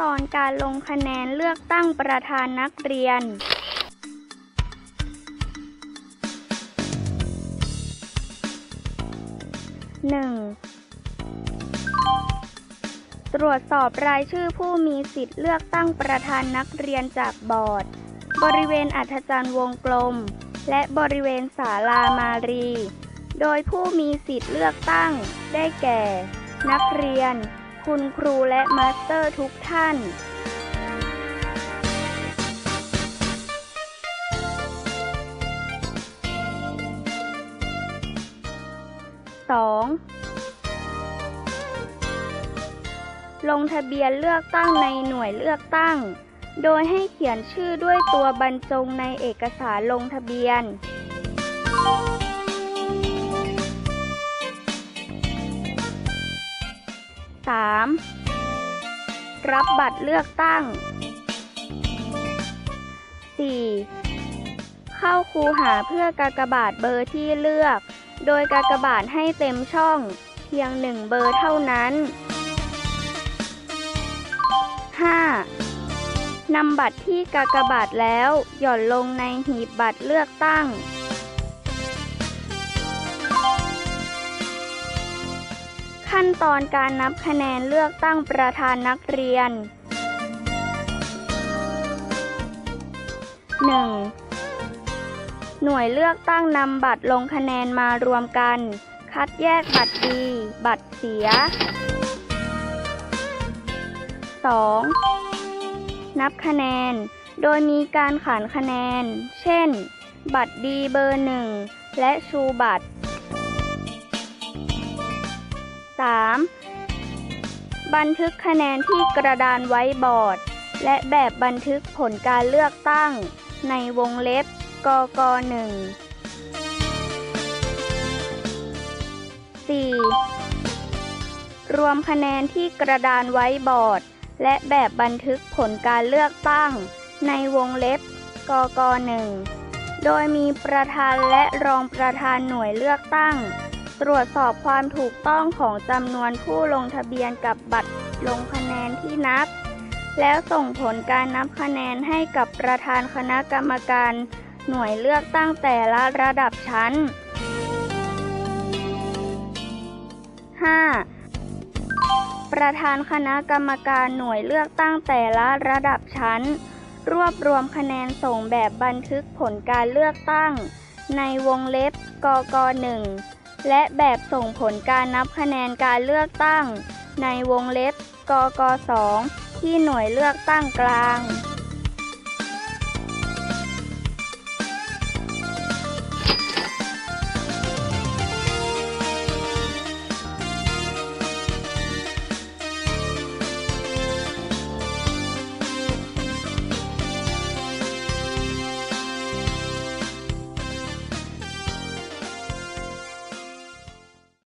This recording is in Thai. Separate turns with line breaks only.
ตอนการลงคะแนนเลือกตั้งประธานนักเรียน 1. ตรวจสอบรายชื่อผู้มีสิทธิ์เลือกตั้งประธานนักเรียนจากบอร์ด บริเวณอัธจันทร์วงกลม และบริเวณศาลามารี โดยผู้มีสิทธิ์เลือกตั้งได้แก่ นักเรียน คุณครูและมาสเตอร์ทุกท่าน 2. ลงทะเบียนเลือกตั้งในหน่วยเลือกตั้ง โดยให้เขียนชื่อด้วยตัวบรรจงในเอกสารลงทะเบียน 3. รับบัตรเลือกตั้ง 4. เข้าคูหาเพื่อกากบาทเบอร์ที่เลือก โดยกากบาทให้เต็มช่องเพียงหนึ่งเบอร์เท่านั้น 5. นำบัตรที่กากบาทแล้วหย่อนลงในหีบบัตรเลือกตั้ง ขั้นตอนการนับคะแนนเลือกตั้งประธานนักเรียน 1. หน่วยเลือกตั้งนำบัตรลงคะแนนมารวมกัน คัดแยกบัตรดี บัตรเสีย 2. นับคะแนน โดยมีการขานคะแนน เช่น บัตรดีเบอร์หนึ่งและชูบัตร 3. บันทึกคะแนนที่กระดานไว้บอร์ด และแบบบันทึกผลการเลือกตั้ง ในวงเล็บกกหนึ่ง 4. รวมคะแนนที่กระดานไว้บอร์ด และแบบบันทึกผลการเลือกตั้ง ในวงเล็บกกหนึ่ง โดยมีประธานและรองประธานหน่วยเลือกตั้ง ตรวจสอบความถูกต้องของจำนวนผู้ลงทะเบียนกับบัตรลงคะแนนที่นับ แล้วส่งผลการนับคะแนนให้กับประธานคณะกรรมการหน่วยเลือกตั้งแต่ละระดับชั้น 5. ประธานคณะกรรมการหน่วยเลือกตั้งแต่ละระดับชั้น รวบรวมคะแนนส่งแบบบันทึกผลการเลือกตั้ง ในวงเล็บกกหนึ่ง และแบบส่งผลการนับคะแนนการเลือกตั้ง ในวงเล็บกกสองที่หน่วยเลือกตั้งกลาง